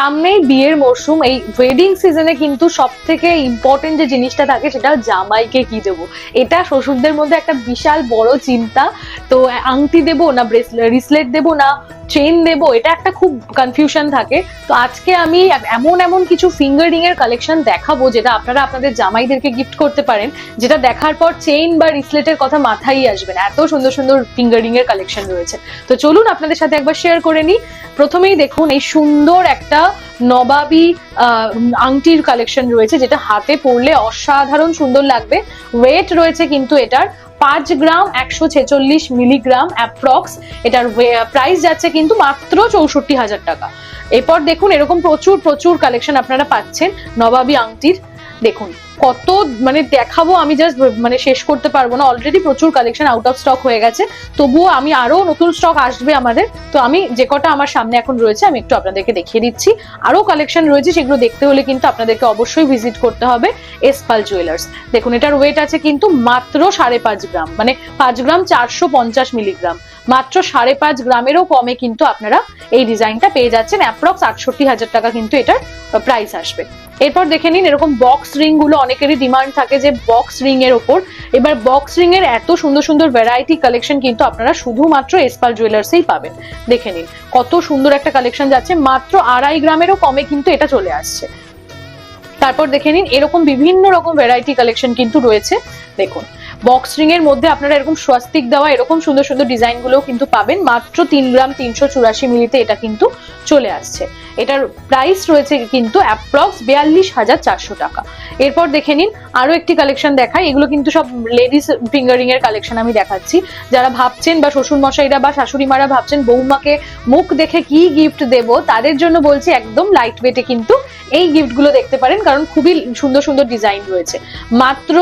সামনেই বিয়ের মরশুম, এই ওয়েডিং সিজনে কিন্তু সব থেকে ইম্পর্টেন্ট যে জিনিসটা থাকে সেটা জামাইকে কি দেবো? এটা শ্বশুরদের মধ্যে একটা বিশাল বড় চিন্তা। তো, আংটি দেবো না ব্রেসলেট রিসলেট দেবো না? চেন দেবো, এটা একটা খুব কনফিউশন থাকে। তো আজকে আমি এমন এমন কিছু ফিঙ্গারিং এর কালেকশন দেখাবো, যেটা আপনারা আপনাদের জামাইদেরকে গিফট করতে পারেন, যেটা দেখার পর চেইন বা রিসলেটের কথা মাথায় আসবে না। এত সুন্দর সুন্দর ফিঙ্গারিং এর কালেকশন রয়েছে। তো চলুন আপনাদের সাথে একবার শেয়ার করে নিই। প্রথমেই দেখুন, এই সুন্দর একটা নবাবী আংটির কালেকশন রয়েছে, যেটা হাতে পরলে অসাধারণ সুন্দর লাগবে। ওয়েট রয়েছে কিন্তু এটার পাঁচ গ্রাম একশো ছেচল্লিশ মিলিগ্রাম অ্যাপ্রক্স এটার প্রাইস যাচ্ছে কিন্তু মাত্র চৌষট্টি হাজার টাকা। এরপর দেখুন, এরকম প্রচুর প্রচুর কালেকশন আপনারা পাচ্ছেন নবাবি, আংটির। দেখুন, কত মানে দেখাবো আমি জাস্ট মানে শেষ করতে পারব না। অলরেডি প্রচুর কালেকশন আউট অফ স্টক হয়ে গেছে। তবুও আমি আরও নতুন স্টক আসবে আমাদের। তো আমি যে কটা আমার সামনে এখন রয়েছে, আমি একটু আপনাদেরকে দেখিয়ে দিচ্ছি। আরও কালেকশন রয়েছে, সেগুলো দেখতে হলে কিন্তু আপনাদেরকে অবশ্যই ভিজিট করতে হবে এসপাল জুয়েলার্স দেখুন, এটার ওয়েট আছে কিন্তু মাত্র সাড়ে পাঁচ গ্রাম মানে পাঁচ গ্রাম চারশো পঞ্চাশ মিলিগ্রাম মাত্র সাড়ে পাঁচ গ্রামেরও কমে কিন্তু আপনারা এই ডিজাইনটা পেয়ে যাচ্ছেন। অ্যাপ্রক্স আটষট্টি হাজার টাকা কিন্তু এটার প্রাইস আসবে। এরপর দেখে নিন, এরকম বক্স রিংগুলো অনেকেরই ডিমান্ড থাকে যে বক্স রিং এর ওপর। এবার বক্স রিং এর এত সুন্দর সুন্দর ভ্যারাইটি কালেকশন কিন্তু আপনারা শুধুমাত্র এসপাল জুয়েলার্সেই পাবেন। দেখে নিন, কত সুন্দর একটা কালেকশন যাচ্ছে, মাত্র আড়াই গ্রামেরও কমে কিন্তু এটা চলে আসছে। তারপর দেখে নিন, এরকম বিভিন্ন রকম ভ্যারাইটি কালেকশন কিন্তু রয়েছে। দেখুন বক্স রিং এর মধ্যে আপনারা এরকম স্বস্তিক দেওয়া, এরকম সুন্দর সুন্দর ডিজাইনগুলো কিন্তু পাবেন। মাত্র তিন গ্রাম তিনশো চুরাশি মিলিতে এটা কিন্তু চলে আসছে। এটার প্রাইস রয়েছে কিন্তু অ্যাপ্রক্স বিয়াল্লিশ হাজার চারশো টাকা। এরপর দেখে নিন আরও একটি কালেকশন দেখাই। এগুলো কিন্তু সব লেডিস ফিঙ্গারিং এর কালেকশন আমি দেখাচ্ছি। যারা ভাবছেন বা শ্বশুর মশাইরা বা শাশুড়ি মারা ভাবছেন বৌমাকে মুখ দেখে কি গিফট দেব, তাদের জন্য বলছি একদম লাইট ওয়েটে কিন্তু এই গিফটগুলো দেখতে পারেন, কারণ খুবই সুন্দর সুন্দর ডিজাইন রয়েছে। মাত্র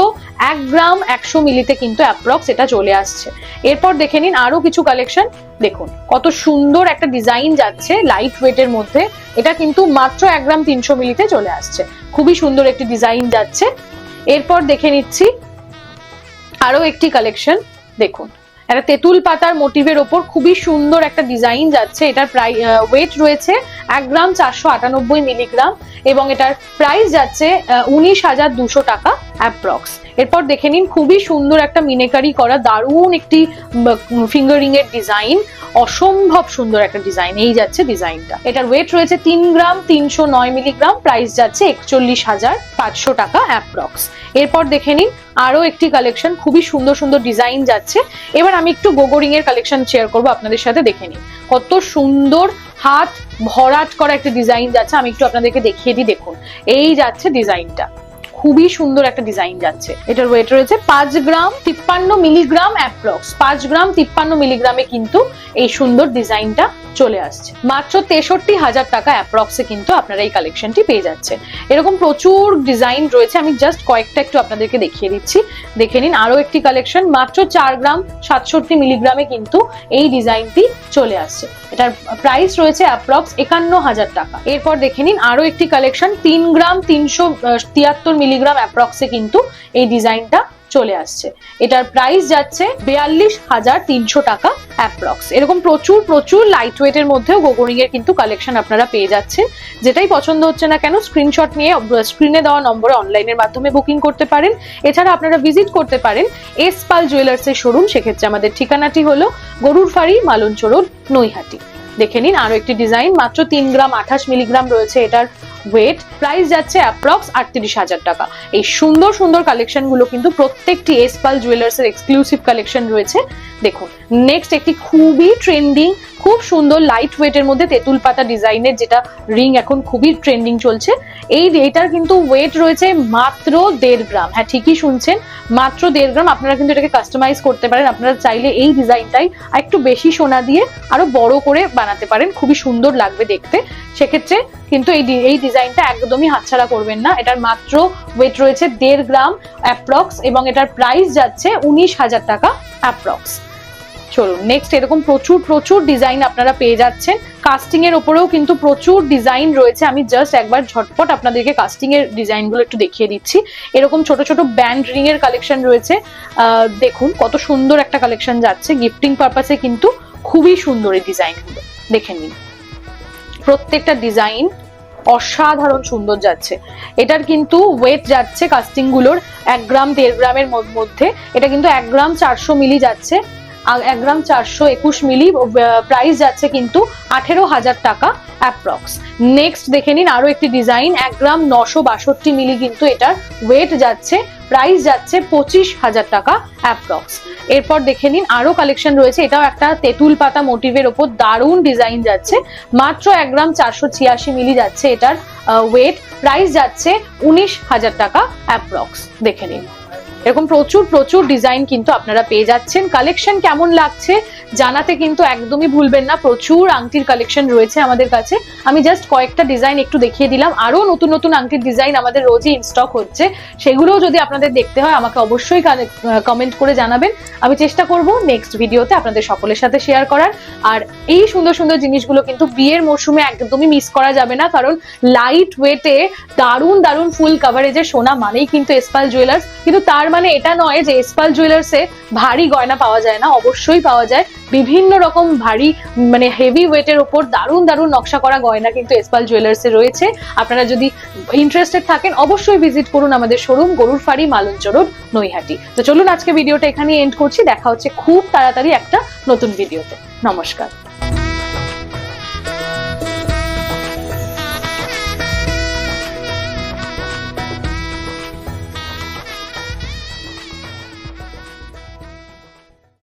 এক গ্রাম একশো মিলিতে কিন্তু অ্যাপ্রক্স এটা চলে আসছে। এরপর দেখে নিন আরও কিছু কালেকশন দেখুন, কত সুন্দর একটা ডিজাইন যাচ্ছে লাইট ওয়েটের মধ্যে। এটা কিন্তু মাত্র এক গ্রাম তিনশো মিলিতে চলে আসছে। খুবই সুন্দর একটি ডিজাইন যাচ্ছে। এরপর দেখে নিচ্ছি আরও একটি কালেকশন দেখুন, একটা তেঁতুল পাতার মোটিভের ওপর খুবই সুন্দর একটা ডিজাইন যাচ্ছে। এটার প্রাই ওয়েট রয়েছে এক গ্রাম চারশো আটানব্বই মিলিগ্রাম এবং এটার প্রাইস যাচ্ছে উনিশ হাজার দুশো টাকা। অ্যাপ্রক্স এরপর দেখে নিন, খুবই সুন্দর একটা মিনেকারি করা, দারুণ একটি ফিঙ্গারিং এর ডিজাইন অসম্ভব সুন্দর একটা ডিজাইন এই যাচ্ছে ডিজাইনটা এটার ওয়েট রয়েছে তিন গ্রাম, তিনশো নয় মিলিগ্রাম প্রাইস যাচ্ছে একচল্লিশ হাজার পাঁচশো টাকা অ্যাপ্রক্স এরপর দেখে নিন আরও একটি কালেকশন খুবই সুন্দর সুন্দর ডিজাইন যাচ্ছে। এবার আমি একটু গোগোরিং এর কালেকশন শেয়ার করব আপনাদের সাথে দেখে নিন। কত সুন্দর হাত ভরাট করা একটা ডিজাইন যাচ্ছে, আমি একটু আপনাদেরকে দেখিয়ে দিই, দেখুন। এই যাচ্ছে ডিজাইনটা খুবই সুন্দর একটা ডিজাইন যাচ্ছে। এটার ওয়েট রয়েছে পাঁচ গ্রাম তিপ্পান্ন মিলিগ্রাম অ্যাপ্রক্স পাঁচ গ্রাম তিপ্পান্ন মিলিগ্রামে কিন্তু এই সুন্দর ডিজাইনটা চলে আসছে। মাত্র তেষট্টি হাজার টাকা অ্যাপ্রক্সে কিন্তু আপনারা এই কালেকশনটি পেয়ে যাচ্ছেন। এরকম প্রচুর ডিজাইন রয়েছে, আমি জাস্ট কয়েকটা একটু আপনাদেরকে দেখিয়ে দিচ্ছি। দেখে নিন আরও একটি কালেকশন মাত্র চার গ্রাম সাতষট্টি মিলিগ্রামে কিন্তু এই ডিজাইনটি চলে আসছে। এটার প্রাইস রয়েছে অ্যাপ্রক্স একান্ন হাজার টাকা। এরপর দেখে নিন আরও একটি কালেকশন তিন গ্রাম তিনশো তিয়াত্তর মিলিগ্রাম অ্যাপ্রক্সে কিন্তু এই ডিজাইনটা চলে আসছে। এটার প্রাইস যাচ্ছে বিয়াল্লিশ হাজার তিনশো টাকা অ্যাপ্রক্স এরকম প্রচুর প্রচুর লাইট ওয়েটের মধ্যেও গোগরিং এর কিন্তু কালেকশন আপনারা পেয়ে যাচ্ছেন। যেটাই পছন্দ হচ্ছে না কেন স্ক্রিনশট নিয়ে স্ক্রিনে দেওয়া নম্বরে অনলাইনের মাধ্যমে বুকিং করতে পারেন। এছাড়া আপনারা ভিজিট করতে পারেন এস পাল জুয়েলার্স এর শোরুম সেক্ষেত্রে আমাদের ঠিকানাটি হলো গরুর ফাড়ি মালঞ্চ রোড নৈহাটি। দেখে নিন আরও একটি ডিজাইন মাত্র তিন গ্রাম আঠাশ মিলিগ্রাম রয়েছে এটার ওয়েট প্রাইস যাচ্ছে অ্যাপ্রক্স আটত্রিশ হাজার টাকা। এই সুন্দর সুন্দর কালেকশনগুলো কিন্তু প্রত্যেকটি এসপাল জুয়েলার্স এর এক্সক্লুসিভ কালেকশন রয়েছে। দেখুন নেক্সট একটি খুবই ট্রেন্ডিং খুব সুন্দর লাইট ওয়েটের মধ্যে তেঁতুল পাতা ডিজাইনের যেটা রিং এখন খুবই ট্রেন্ডিং চলছে। এই এটার কিন্তু ওয়েট রয়েছে মাত্র দেড় গ্রাম। হ্যাঁ ঠিকই শুনছেন, মাত্র দেড় গ্রাম। আপনারা কিন্তু এটাকে কাস্টমাইজ করতে পারেন। আপনারা চাইলে এই ডিজাইনটাই একটু বেশি সোনা দিয়ে আরও বড় করে বানাতে পারেন। খুবই সুন্দর লাগবে দেখতে। সেক্ষেত্রে কিন্তু এই এই ডিজাইনটা একদমই হাতছাড়া করবেন না। এটার মাত্র ওয়েট রয়েছে দেড় গ্রাম অ্যাপ্রক্স এবং এটার প্রাইস যাচ্ছে উনিশ হাজার টাকা অ্যাপ্রক্স চলুন নেক্সট এরকম প্রচুর প্রচুর ডিজাইন আপনারা পেয়ে যাচ্ছেন। কাস্টিং এর ওপরেও কিন্তু প্রচুর ডিজাইন রয়েছে। আমি জাস্ট একবার ঝটপট আপনাদেরকে কাস্টিং এর ডিজাইনগুলো একটু দেখিয়ে দিচ্ছি। এরকম ছোট ছোট ব্যান্ড রিং এর কালেকশন রয়েছে। দেখুন, কত সুন্দর একটা কালেকশন যাচ্ছে। গিফটিং পারপাসে কিন্তু খুবই সুন্দর এই ডিজাইনগুলো দেখে নিন। প্রত্যেকটা ডিজাইন অসাধারণ সুন্দর যাচ্ছে। এটার কিন্তু ওয়েট যাচ্ছে কাস্টিংগুলোর এক গ্রাম, দেড় গ্রামের মধ্যে। এটা কিন্তু এক গ্রাম চারশো মিলি যাচ্ছে। এক গ্রাম চারশো একুশ মিলি প্রাইস যাচ্ছে কিন্তু আঠেরো হাজার টাকা অ্যাপ্রক্স নেক্সট দেখে নিন আরও একটি ডিজাইন এক গ্রাম নশো বাষট্টি মিলি কিন্তু এটার ওয়েট যাচ্ছে। প্রাইস যাচ্ছে পঁচিশ হাজার টাকা অ্যাপ্রক্স এরপর দেখে নিন আরও কালেকশন রয়েছে। এটাও একটা তেঁতুল পাতা মোটিভের ওপর দারুণ ডিজাইন যাচ্ছে। মাত্র এক গ্রাম চারশো ছিয়াশি মিলি যাচ্ছে এটার ওয়েট প্রাইস যাচ্ছে উনিশ হাজার টাকা অ্যাপ্রক্স দেখে নিন। এরকম প্রচুর প্রচুর ডিজাইন কিন্তু আপনারা পেয়ে যাচ্ছেন। কালেকশন কেমন লাগছে জানাতে কিন্তু একদমই ভুলবেন না। প্রচুর আংটির কালেকশন রয়েছে আমাদের কাছে। আমি জাস্ট কয়েকটা ডিজাইন একটু দেখিয়ে দিলাম। আরও নতুন নতুন আংটির ডিজাইন আমাদের রোজই ইনস্টক হচ্ছে। সেগুলোও যদি আপনাদের দেখতে হয়, আমাকে অবশ্যই কমেন্ট করে জানাবেন। আমি চেষ্টা করব নেক্সট ভিডিওতে আপনাদের সকলের সাথে শেয়ার করার। আর এই সুন্দর সুন্দর জিনিসগুলো কিন্তু বিয়ের মরশুমে একদমই মিস করা যাবে না। কারণ লাইট ওয়েটে দারুণ দারুণ ফুল কাভারেজের সোনা মানেই কিন্তু এসপাল জুয়েলার্স কিন্তু তার মানে এটা নয় যে এসপাল জুয়েলার্সে ভারী গয়না পাওয়া যায় না, অবশ্যই পাওয়া যায়। বিভিন্ন রকম ভারী মানে হেভি ওয়েটের ওপর দারুণ দারুণ নকশা করা গয়না কিন্তু এসপাল জুয়েলার্সে রয়েছে। আপনারা যদি ইন্টারেস্টেড থাকেন, অবশ্যই ভিজিট করুন আমাদের শোরুম গরুর ফাড়ি মালঞ্চ রোড নৈহাটি। তো চলুন, আজকে ভিডিওটা এখানে এন্ড করছি। দেখা হচ্ছে খুব তাড়াতাড়ি একটা নতুন ভিডিওতে নমস্কার।